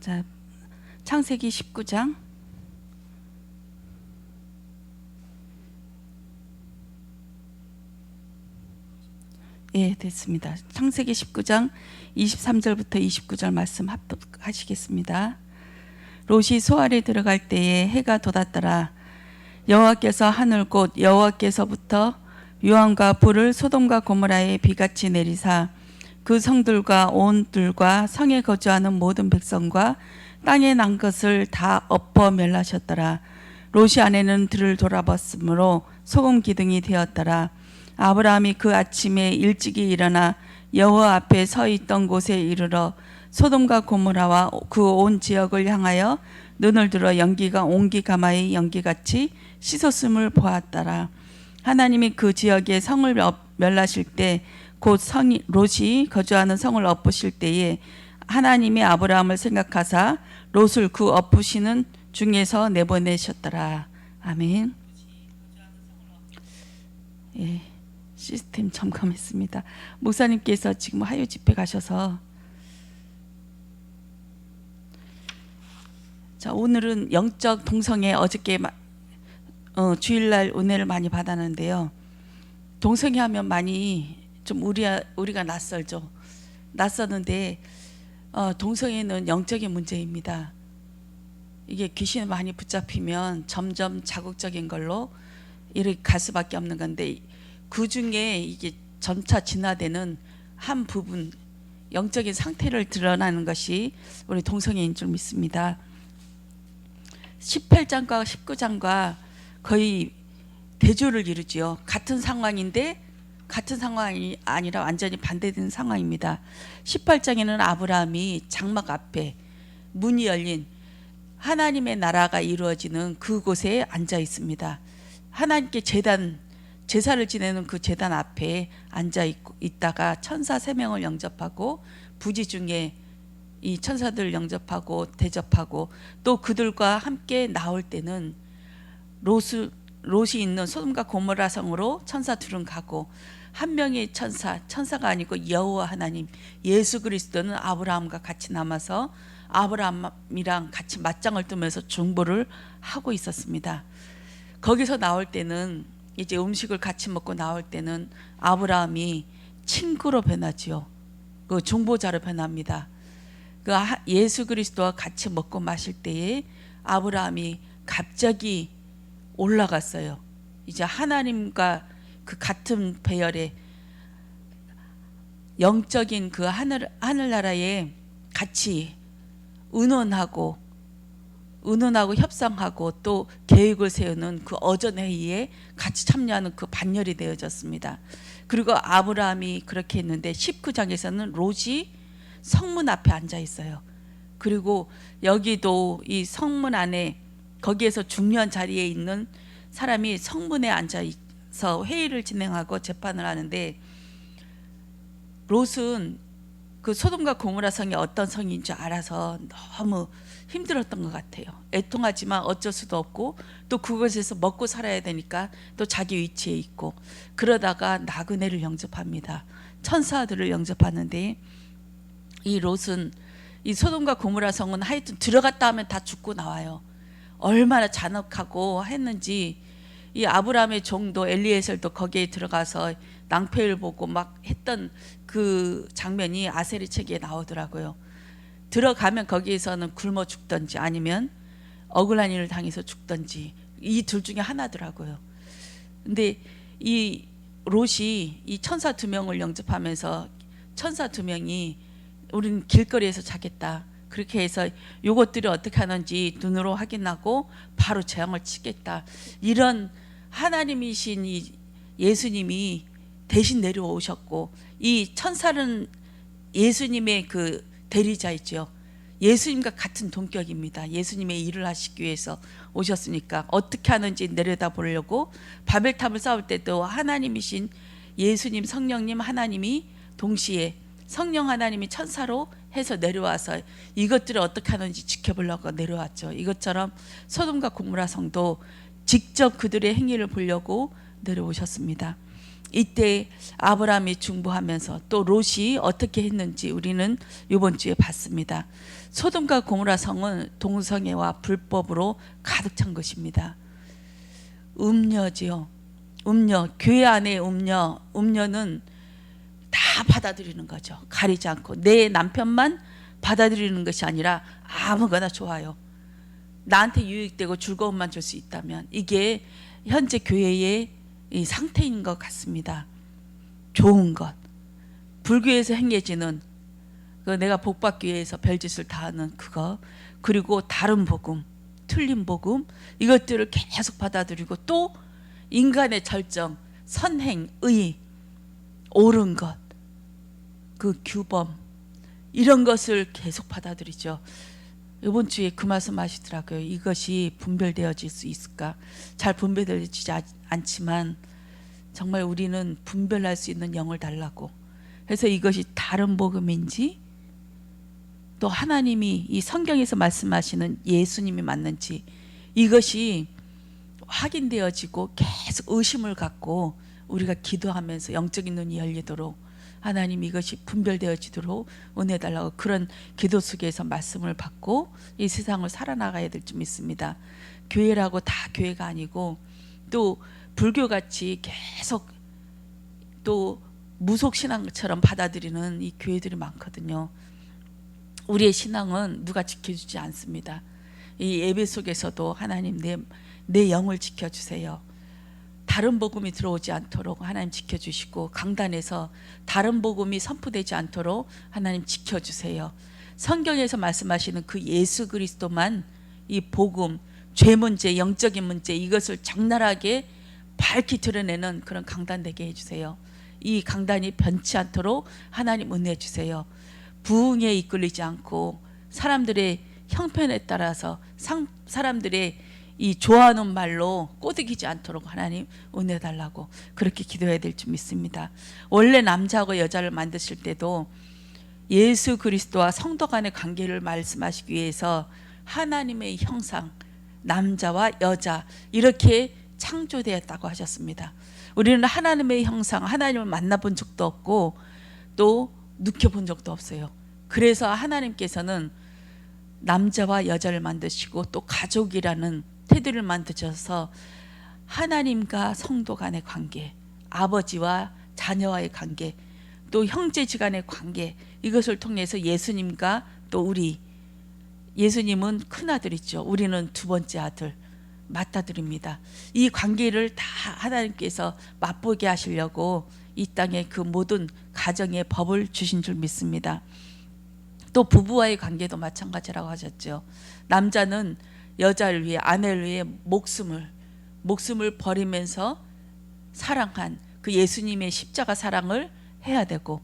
자, 창세기 19장 예, 됐습니다. 창세기 19장 23절부터 29절 말씀 합독하시겠습니다. 롯이 소알에 들어갈 때에 해가 돋았더라. 여호와께서 하늘 곧 여호와께서부터 유황과 불을 소돔과 고모라에 비같이 내리사 그 성들과 온 들과 성에 거주하는 모든 백성과 땅에 난 것을 다 엎어 멸하셨더라. 롯이 아내는 들을 돌아봤으므로 소금 기둥이 되었더라. 아브라함이 그 아침에 일찍이 일어나 여호와 앞에 서 있던 곳에 이르러 소돔과 고모라와 그 온 지역을 향하여 눈을 들어 연기가 옹기 가마의 연기같이 씻었음을 보았더라. 하나님이 그 지역에 성을 엎- 멸하실 때 곧 성이 롯이 거주하는 성을 엎으실 때에 하나님이 아브라함을 생각하사 롯을 그 엎으시는 중에서 내보내셨더라. 아멘. 예, 시스템 점검했습니다. 목사님께서 지금 하유 집회 가셔서 자 오늘은 영적 동성애 어저께 마- 어, 주일날 은혜를 많이 받았는데요. 동성애 하면 많이 좀 우리 우리가 낯설죠. 낯섰는데 어, 동성애는 영적인 문제입니다. 이게 귀신에 많이 붙잡히면 점점 자극적인 걸로 이렇게 갈 수밖에 없는 건데 그 중에 이게 점차 진화되는 한 부분 영적인 상태를 드러나는 것이 우리 동성애인 줄 믿습니다. 18장과 19장과 거의 대조를 이루지요. 같은 상황인데 같은 상황이 아니라 완전히 반대되는 상황입니다. 18장에는 아브라함이 장막 앞에 문이 열린 하나님의 나라가 이루어지는 그곳에 앉아 있습니다. 하나님께 제단 제사를 지내는 그 제단 앞에 앉아 있다가 천사 세 명을 영접하고 부지 중에 이 천사들 영접하고 대접하고 또 그들과 함께 나올 때는 롯을 롯이 있는 소돔과 고모라 성으로 천사 둘은 가고 한 명의 천사 천사가 아니고 여호와 하나님 예수 그리스도는 아브라함과 같이 남아서 아브라함이랑 같이 맞짱을 뜨면서 중보를 하고 있었습니다. 거기서 나올 때는 이제 음식을 같이 먹고 나올 때는 아브라함이 친구로 변하지요. 그 중보자로 변합니다. 그 하- 예수 그리스도와 같이 먹고 마실 때에 아브라함이 갑자기 올라갔어요. 이제 하나님과 그 같은 배열의 영적인 그 하늘 하늘나라에 같이 의논하고 의논하고 협상하고 또 계획을 세우는 그 어전 회의에 같이 참여하는 그 반열이 되어졌습니다. 그리고 아브라함이 그렇게 했는데 19장에서는 롯이 성문 앞에 앉아 있어요. 그리고 여기도 이 성문 안에 거기에서 중요한 자리에 있는 사람이 성문에 앉아 있어 회의를 진행하고 재판을 하는데 롯은 그 소돔과 고모라 성이 어떤 성인 줄 알아서 너무 힘들었던 것 같아요. 애통하지만 어쩔 수도 없고 또 그곳에서 먹고 살아야 되니까 또 자기 위치에 있고 그러다가 나그네를 영접합니다. 천사들을 영접하는데 이 롯은 이 소돔과 고모라 성은 하여튼 들어갔다 하면 다 죽고 나와요. 얼마나 잔혹하고 했는지 이 아브라함의 종도 엘리에셀도 거기에 들어가서 낭패를 보고 막 했던 그 장면이 아세리 책에 나오더라고요. 들어가면 거기에서는 굶어 죽던지 아니면 억울한 일을 당해서 죽던지 이 둘 중에 하나더라고요. 근데 이 롯이 이 천사 두 명을 영접하면서 천사 두 명이 우리는 길거리에서 자겠다. 그렇게 해서 요것들이 어떻게 하는지 눈으로 확인하고 바로 재앙을 치겠다. 이런 하나님이신 이 예수님이 대신 내려오셨고 이 천사는 예수님의 그 대리자이죠. 예수님과 같은 동격입니다. 예수님의 일을 하시기 위해서 오셨으니까 어떻게 하는지 내려다 보려고 바벨탑을 쌓을 때도 하나님이신 예수님 성령님 하나님이 동시에 성령 하나님이 천사로 해서 내려와서 이것들을 어떻게 하는지 지켜보려고 내려왔죠. 이것처럼 소돔과 고모라 성도 직접 그들의 행위를 보려고 내려오셨습니다. 이때 아브라함이 중보하면서 또 롯이 어떻게 했는지 우리는 이번 주에 봤습니다. 소돔과 고모라 성은 동성애와 불법으로 가득 찬 것입니다. 음녀지요. 음녀, 교회 안에 음녀, 음녀는 다 받아들이는 거죠. 가리지 않고 내 남편만 받아들이는 것이 아니라 아무거나 좋아요. 나한테 유익되고 즐거움만 줄 수 있다면 이게 현재 교회의 이 상태인 것 같습니다. 좋은 것. 불교에서 행해지는 그 내가 복받기 위해서 별짓을 다 하는 그거 그리고 다른 복음, 틀린 복음 이것들을 계속 받아들이고 또 인간의 절정, 선행, 의, 옳은 것, 그 규범 이런 것을 계속 받아들이죠. 이번 주에 그 말씀 하시더라고요. 이것이 분별되어질 수 있을까? 잘 분별되지 않- 않지만 정말 우리는 분별할 수 있는 영을 달라고. 그래서 이것이 다른 복음인지 또 하나님이 이 성경에서 말씀하시는 예수님이 맞는지 이것이 확인되어지고 계속 의심을 갖고 우리가 기도하면서 영적인 눈이 열리도록 하나님 이것이 분별되어지도록 은혜 달라고 그런 기도 속에서 말씀을 받고 이 세상을 살아나가야 될 줄 믿습니다. 교회라고 다 교회가 아니고 또 불교같이 계속 또 무속 신앙처럼 받아들이는 이 교회들이 많거든요. 우리의 신앙은 누가 지켜주지 않습니다. 이 예배 속에서도 하나님 내, 내 영을 지켜주세요. 다른 복음이 들어오지 않도록 하나님 지켜주시고 강단에서 다른 복음이 선포되지 않도록 하나님 지켜주세요. 성경에서 말씀하시는 그 예수 그리스도만 이 복음, 죄 문제, 영적인 문제 이것을 적나라하게 밝히 드러내는 그런 강단 되게 해주세요. 이 강단이 변치 않도록 하나님 은혜 주세요. 부흥에 이끌리지 않고 사람들의 형편에 따라서 상, 사람들의 이 좋아하는 말로 꼬드기지 않도록 하나님 은혜 달라고 그렇게 기도해야 될 줄 믿습니다. 원래 남자하고 여자를 만드실 때도 예수 그리스도와 성도 간의 관계를 말씀하시기 위해서 하나님의 형상 남자와 여자 이렇게 창조되었다고 하셨습니다. 우리는 하나님의 형상 하나님을 만나본 적도 없고 또 느껴본 적도 없어요. 그래서 하나님께서는 남자와 여자를 만드시고 또 가족이라는 테두리를 만드셔서 하나님과 성도 간의 관계, 아버지와 자녀와의 관계, 또 형제지간의 관계 이것을 통해서 예수님과 또 우리 예수님은 큰 아들이죠. 우리는 두 번째 아들 맞다드립니다. 이 관계를 다 하나님께서 맛보게 하시려고 이 땅에 그 모든 가정의 법을 주신 줄 믿습니다. 또 부부와의 관계도 마찬가지라고 하셨죠. 남자는 여자를 위해 아내를 위해 목숨을 목숨을 버리면서 사랑한 그 예수님의 십자가 사랑을 해야 되고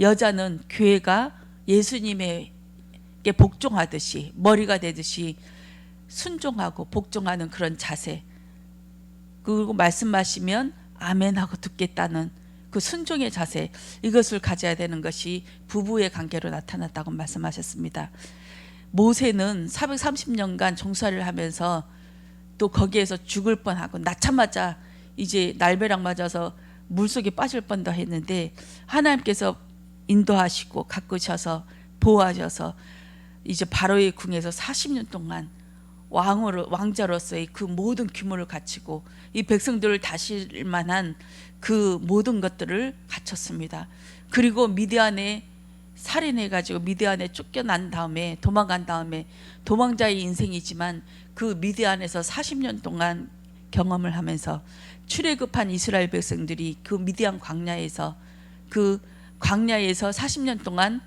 여자는 교회가 예수님에게 복종하듯이 머리가 되듯이 순종하고 복종하는 그런 자세 그리고 말씀하시면 아멘하고 듣겠다는 그 순종의 자세 이것을 가져야 되는 것이 부부의 관계로 나타났다고 말씀하셨습니다. 모세는 430년간 종살이를 하면서 또 거기에서 죽을 뻔하고 낳자마자 이제 날벼락 맞아서 물속에 빠질 뻔도 했는데 하나님께서 인도하시고 가꾸셔서 보호하셔서 이제 바로의 궁에서 40년 동안 왕으로 왕자로서의 그 모든 규모를 갖추고 이 백성들을 다실 만한 그 모든 것들을 갖췄습니다. 그리고 미디안에 살인해 가지고 미디안에 쫓겨난 다음에 도망간 다음에 도망자의 인생이지만 그 미디안에서 40년 동안 경험을 하면서 출애굽한 이스라엘 백성들이 그 미디안 광야에서 그 광야에서 40년 동안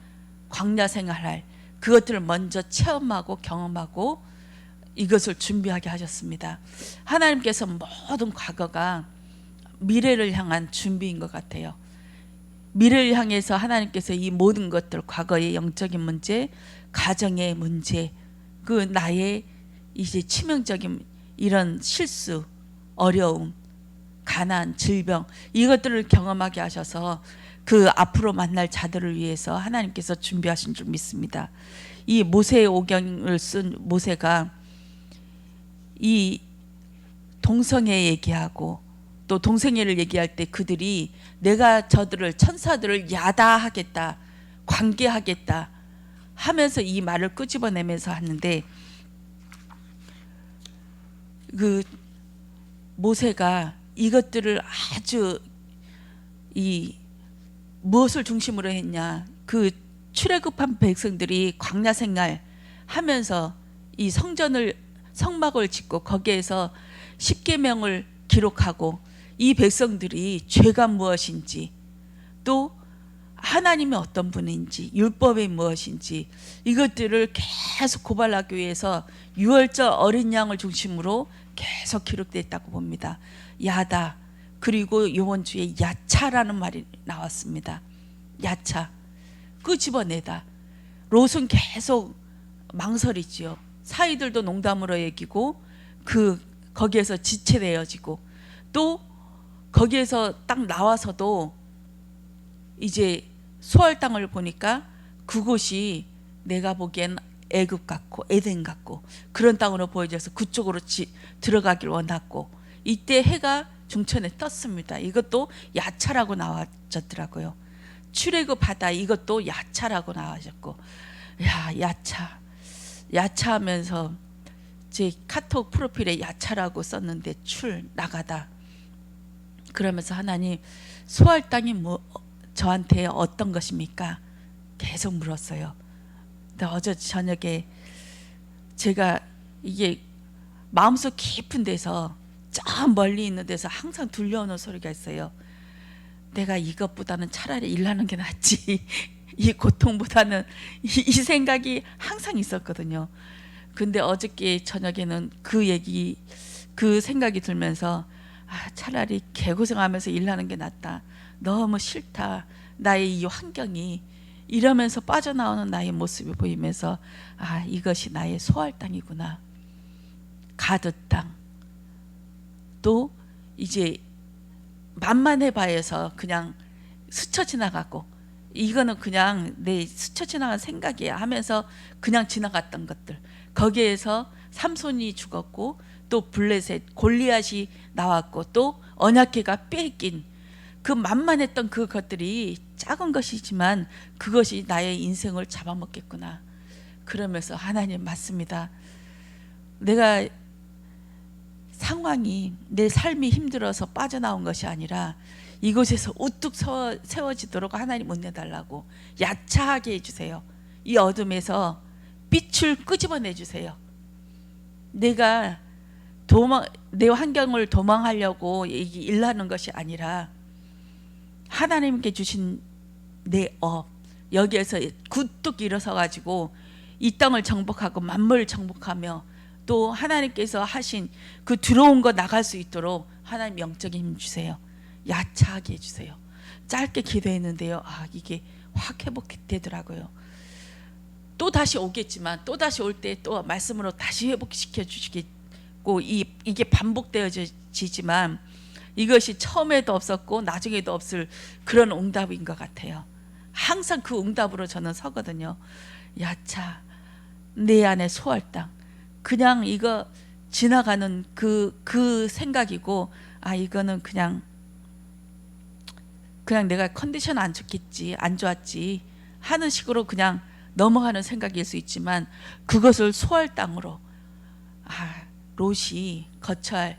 광야 생활할 그것들을 먼저 체험하고 경험하고 이것을 준비하게 하셨습니다. 하나님께서 모든 과거가 미래를 향한 준비인 것 같아요. 미래를 향해서 하나님께서 이 모든 것들 과거의 영적인 문제, 가정의 문제, 그 나의 이제 치명적인 이런 실수, 어려움, 가난, 질병 이것들을 경험하게 하셔서 그 앞으로 만날 자들을 위해서 하나님께서 준비하신 줄 믿습니다. 이 모세의 오경을 쓴 모세가 이 동성애 얘기하고 또 동생애를 얘기할 때 그들이 내가 저들을 천사들을 야다하겠다 관계하겠다 하면서 이 말을 끄집어내면서 하는데 그 모세가 이것들을 아주 이 무엇을 중심으로 했냐 그 출애굽한 백성들이 광야 생활 하면서 이 성전을 성막을 짓고 거기에서 십계명을 기록하고 이 백성들이 죄가 무엇인지 또 하나님이 어떤 분인지 율법이 무엇인지 이것들을 계속 고발하기 위해서 유월절 어린 양을 중심으로 계속 기록됐다고 봅니다. 야다 그리고 이번 주에 야차라는 말이 나왔습니다. 야차 끄집어내다. 롯은 계속 망설이지요. 사이들도 농담으로 얘기고 그 거기에서 지체되어지고 또 거기에서 딱 나와서도 이제 수월 땅을 보니까 그곳이 내가 보기엔 애굽 같고 에덴 같고 그런 땅으로 보여져서 그쪽으로 지, 들어가길 원했고 이때 해가 중천에 떴습니다. 이것도 야차라고 나와졌더라고요. 출애굽 바다 이것도 야차라고 나와졌고 야 야차 야차하면서 제 카톡 프로필에 야차라고 썼는데 출 나가다 그러면서 하나님 소할 땅이 뭐 저한테 어떤 것입니까? 계속 물었어요. 근데 어제 저녁에 제가 이게 마음속 깊은 데서 저 멀리 있는 데서 항상 들려오는 소리가 있어요. 내가 이것보다는 차라리 일하는 게 낫지. 이 고통보다는 이, 이 생각이 항상 있었거든요. 근데 어저께 저녁에는 그 얘기, 그 생각이 들면서 아, 차라리 개고생하면서 일하는 게 낫다. 너무 싫다. 나의 이 환경이 이러면서 빠져나오는 나의 모습이 보이면서 아, 이것이 나의 소할 땅이구나. 가드 땅. 또 이제 만만해 봐야서 그냥 스쳐 지나가고 이거는 그냥 내 스쳐 지나간 생각이야 하면서 그냥 지나갔던 것들 거기에서 삼손이 죽었고 또 블레셋 골리앗이 나왔고 또 언약궤가 뺏긴 그 만만했던 그 것들이 작은 것이지만 그것이 나의 인생을 잡아먹겠구나 그러면서 하나님 맞습니다 내가 상황이 내 삶이 힘들어서 빠져나온 것이 아니라 이곳에서 우뚝 세워, 세워지도록 하나님 은혜달라고 야차하게 해주세요. 이 어둠에서 빛을 끄집어내 주세요. 내가 도망 내 환경을 도망하려고 일하는 것이 아니라 하나님께 주신 내 업 여기에서 굿뚝 일어서 가지고 이 땅을 정복하고 만물을 정복하며 또 하나님께서 하신 그 들어온 거 나갈 수 있도록 하나님 영적인 힘 주세요. 야차하게 해주세요. 짧게 기도했는데요. 아 이게 확 회복되더라고요. 또 다시 오겠지만 또 다시 올 때 또 말씀으로 다시 회복시켜 주시겠 고 이 이게 반복되어지지만 이것이 처음에도 없었고 나중에도 없을 그런 응답인 것 같아요. 항상 그 응답으로 저는 서거든요. 야차 내 안에 소할당 그냥 이거 지나가는 그, 그 생각이고, 아, 이거는 그냥, 그냥 내가 컨디션 안 좋겠지, 안 좋았지 하는 식으로 그냥 넘어가는 생각일 수 있지만, 그것을 소할 땅으로, 아, 롯이 거처할,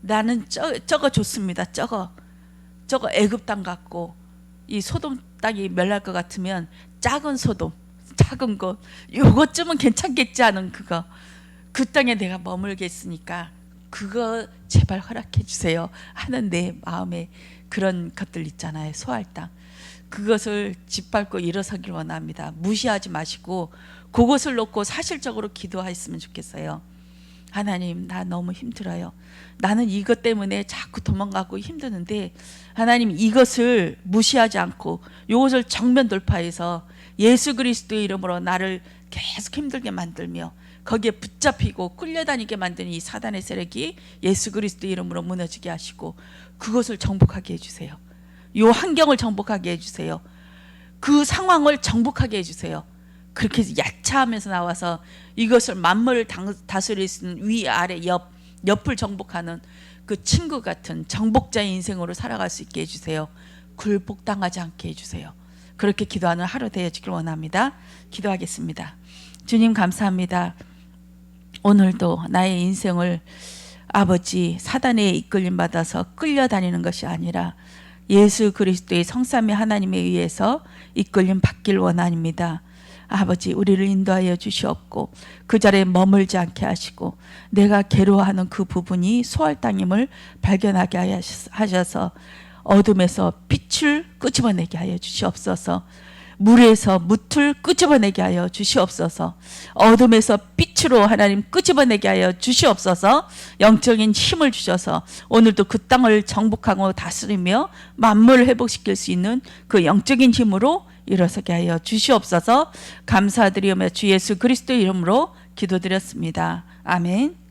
나는 저, 저거 좋습니다. 저거, 저거 애굽 땅 같고, 이 소돔 땅이 멸할 것 같으면 작은 소돔, 작은 것, 요것쯤은 괜찮겠지 하는 그거. 그 땅에 내가 머물겠으니까 그거 제발 허락해 주세요. 하는 내 마음에 그런 것들 있잖아요. 소할 땅. 그것을 짓밟고 일어서길 원합니다. 무시하지 마시고 그것을 놓고 사실적으로 기도하였으면 좋겠어요 하나님 나 너무 힘들어요 나는 이것 때문에 자꾸 도망가고 힘드는데 하나님 이것을 무시하지 않고 이것을 정면 돌파해서 예수 그리스도의 이름으로 나를 계속 힘들게 만들며 거기에 붙잡히고 끌려다니게 만드는 이 사단의 세력이 예수 그리스도 이름으로 무너지게 하시고 그것을 정복하게 해주세요. 이 환경을 정복하게 해주세요. 그 상황을 정복하게 해주세요. 그렇게 야차하면서 나와서 이것을 만물을 다스릴 수 있는 위 아래 옆 옆을 정복하는 그 친구 같은 정복자의 인생으로 살아갈 수 있게 해주세요. 굴복당하지 않게 해주세요. 그렇게 기도하는 하루 되어지길 원합니다. 기도하겠습니다. 주님 감사합니다. 오늘도 나의 인생을 아버지 사단의 이끌림 받아서 끌려다니는 것이 아니라 예수 그리스도의 성삼위 하나님에 의해서 이끌림 받길 원합니다. 아버지 우리를 인도하여 주시옵고 그 자리에 머물지 않게 하시고 내가 괴로워하는 그 부분이 소활당임을 발견하게 하셔- 하셔서 어둠에서 빛을 끄집어내게 하여 주시옵소서. 물에서 무틀 끄집어내게 하여 주시옵소서. 어둠에서 빛으로 하나님 끄집어내게 하여 주시옵소서. 영적인 힘을 주셔서 오늘도 그 땅을 정복하고 다스리며 만물을 회복시킬 수 있는 그 영적인 힘으로 일어서게 하여 주시옵소서. 감사드리며 주 예수 그리스도 이름으로 기도드렸습니다. 아멘.